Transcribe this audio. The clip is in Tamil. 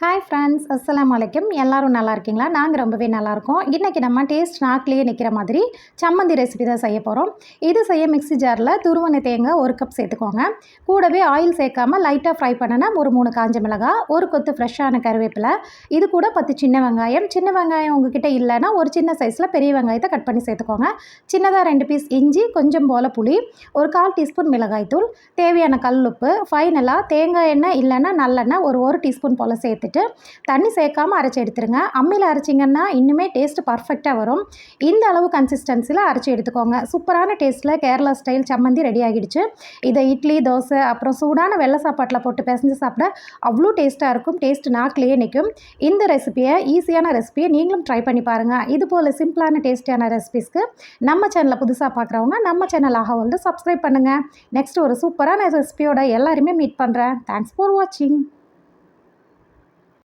ஹாய் ஃப்ரெண்ட்ஸ் அஸ்லாம் வலைக்கம் எல்லோரும் நல்லா இருக்கீங்களா? நாங்கள் ரொம்பவே நல்லாயிருக்கோம் இன்றைக்கி நம்ம டேஸ்ட் நாக்கிலேயே நிற்கிற மாதிரி சம்மந்தி ரெசிபி தான் செய்ய போகிறோம் இது செய்ய மிக்ஸி ஜாரில் துருவன தேங்காய் ஒரு கப் சேர்த்துக்கோங்க. கூடவே ஆயில் சேர்க்காம லைட்டாக ஃப்ரை பண்ணனா ஒரு மூணு காஞ்ச மிளகாய் ஒரு கொத்து ஃப்ரெஷ்ஷான கருவேப்பிலை. இது கூட பத்து சின்ன வெங்காயம். சின்ன வெங்காயம் உங்ககிட்ட இல்லைன்னா ஒரு சின்ன சைஸில் பெரிய வெங்காயத்தை கட் பண்ணி சேர்த்துக்கோங்க. சின்னதாக ரெண்டு பீஸ் இஞ்சி கொஞ்சம் போல புளி ஒரு கால் டீஸ்பூன் மிளகாய்த்தூள். தேவையான கல் உப்பு. ஃபைனலாக தேங்காய் எண்ணெய் இல்லைன்னா நல்லெண்ணெய் ஒரு ஒரு டீஸ்பூன் போல் சேர்த்து சேர்த்துட்டு தண்ணி சேர்க்காம அரைச்சி எடுத்துருங்க. அம்மியில் அரைச்சிங்கன்னா இன்னுமே டேஸ்ட் பர்ஃபெக்டாக வரும். இந்த அளவு கன்சிஸ்டன்சியில் அரைச்சி எடுத்துக்கோங்க. சூப்பரான டேஸ்ட்டில் கேரளா ஸ்டைல் சம்மந்தி ரெடி ஆகிடுச்சு. இதை இட்லி தோசை அப்புறம் சூடான வெள்ளை சாப்பாட்டில் போட்டு பிசைஞ்சு சாப்பிட அவ்வளோ டேஸ்ட்டாக இருக்கும். டேஸ்ட் நாக்கிலேயே நிற்கும் இந்த ரெசிபியை ஈஸியான ரெசிபியை நீங்களும் ட்ரை பண்ணி பாருங்கள் இது போல் சிம்பிளான டேஸ்டியான ரெசிபிஸ்க்கு நம்ம சேனலை புதுசாக பார்க்குறவங்க நம்ம சேனல் ஆக வந்து சப்ஸ்கிரைப் பண்ணுங்கள் நெக்ஸ்ட் ஒரு சூப்பரான ரெசிபியோட எல்லாருமே மீட் பண்ணுறேன் தேங்க்ஸ் ஃபார் வாட்சிங்